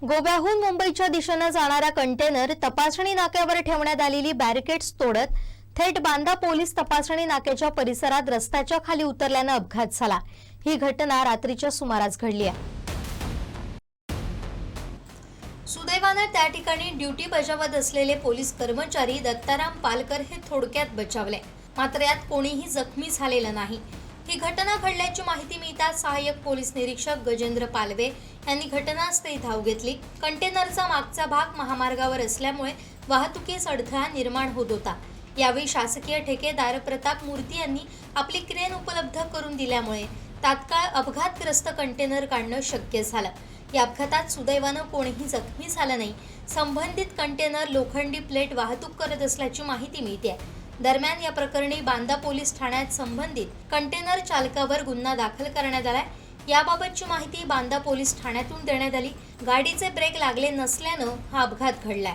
गोव्याहून मुंबईच्या दिशेनं जाणारा कंटेनर तपासणी नाक्यावर ठेवण्यात आलेली बॅरिकेड्स तोडत थेट बांदा पोलीस तपासणी नाक्याच्या परिसरात रस्त्याच्या खाली उतरल्यानं अपघात झाला. ही घटना रात्रीच्या सुमारास घडली आहे. सुदैवानं त्या ठिकाणी ड्युटी बजावत असलेले पोलीस कर्मचारी दत्ताराम पालकर हे थोडक्यात बचावले. मात्र यात कोणीही जखमी झालेलं नाही. ही घटना घडल्याची माहिती मिळताच सहाय्यक पोलीस निरीक्षक गजेंद्र पालवे यांनी घटनास्थळी धाव घेतली. कंटेनरचा मागचा भाग महामार्गावर असल्यामुळे वाहतुकीस अडथळा निर्माण होत होता. यावेळी शासकीय ठेकेदार प्रताप मूर्ती यांनी आपली क्रेन उपलब्ध करून दिल्यामुळे तात्काळ अपघातग्रस्त कंटेनर काढणं शक्य झालं. या अपघातात सुदैवानं कोणीही जखमी झालं नाही. संबंधित कंटेनर लोखंडी प्लेट वाहतूक करत असल्याची माहिती मिळते दरम्यान या प्रकरणी बांदा पोलीस ठाण्यात संबंधित कंटेनर चालकावर गुन्हा दाखल करण्यात आलाय. याबाबतची माहिती बांदा पोलीस ठाण्यातून देण्यात आली. गाडीचे ब्रेक लागले नसल्यानं हा अपघात घडलाय.